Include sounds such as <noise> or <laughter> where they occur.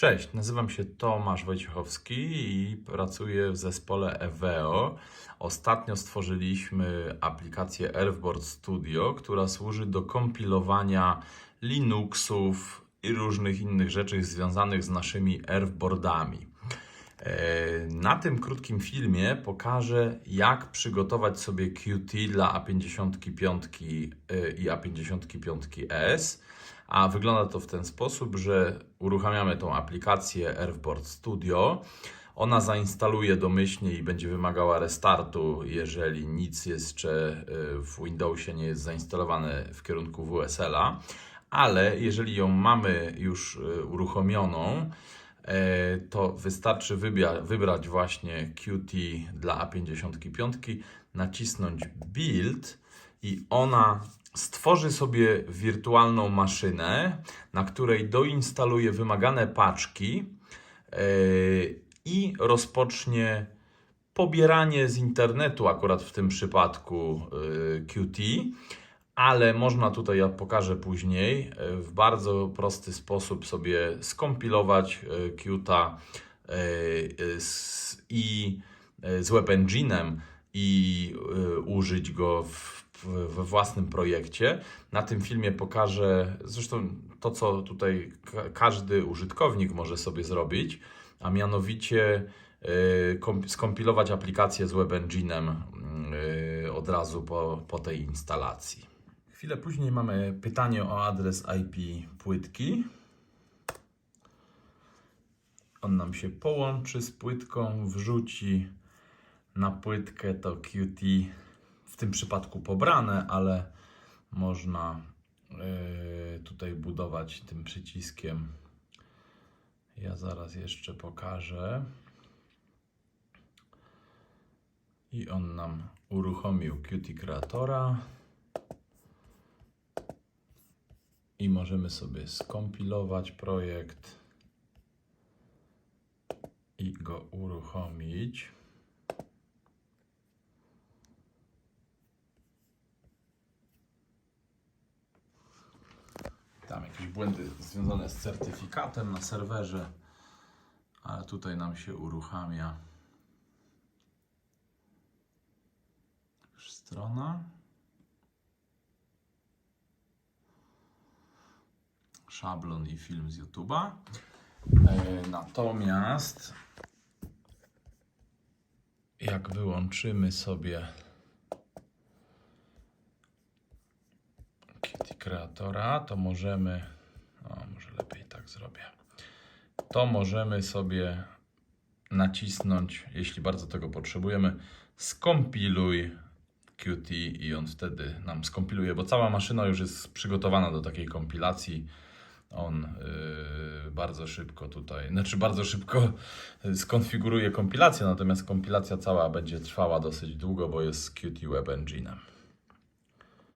Cześć, nazywam się Tomasz Wojciechowski i pracuję w zespole Eveo. Ostatnio stworzyliśmy aplikację Earthboard Studio, która służy do kompilowania Linuxów i różnych innych rzeczy związanych z naszymi Earthboardami. E, Na tym krótkim filmie pokażę, jak przygotować sobie Qt dla A55 i A55S. A wygląda to w ten sposób, że uruchamiamy tą aplikację Earthboard Studio. Ona zainstaluje domyślnie i będzie wymagała restartu, jeżeli nic jeszcze y, w Windowsie nie jest zainstalowane w kierunku WSL-a. Ale jeżeli ją mamy już uruchomioną, e, to wystarczy wybrać właśnie Qt dla A55, nacisnąć Build i ona stworzy sobie wirtualną maszynę, na której doinstaluje wymagane paczki e, i rozpocznie pobieranie z internetu, akurat w tym przypadku e, Qt, ale można tutaj, ja pokażę później, e, w bardzo prosty sposób sobie skompilować e, Qta e, i z Web Engine'em i użyć go we własnym projekcie. Na tym filmie pokażę zresztą to, co tutaj ka- każdy użytkownik może sobie zrobić, a mianowicie kom- skompilować aplikację z Web Engine'em e, od razu po, po tej instalacji. Chwilę później mamy pytanie o adres IP płytki. On nam się połączy z płytką, wrzuci na płytkę to Qt, w tym przypadku pobrane, ale można yy, tutaj budować tym przyciskiem. Ja zaraz jeszcze pokażę. I on nam uruchomił Qt Creatora. I możemy sobie skompilować projekt i go uruchomić. Tam jakieś błędy związane z certyfikatem na serwerze, ale tutaj nam się uruchamia strona. Szablon i film z YouTube'a. E, Natomiast jak wyłączymy sobie Kitty Kreatora, to możemy, o może lepiej tak zrobię, to możemy sobie nacisnąć, jeśli bardzo tego potrzebujemy, skompiluj Qt i on wtedy nam skompiluje, bo cała maszyna już jest przygotowana do takiej kompilacji. On yy, bardzo szybko tutaj, znaczy bardzo szybko <laughs> skonfiguruje kompilację, natomiast kompilacja cała będzie trwała dosyć długo, bo jest z Qt Web Engine'em.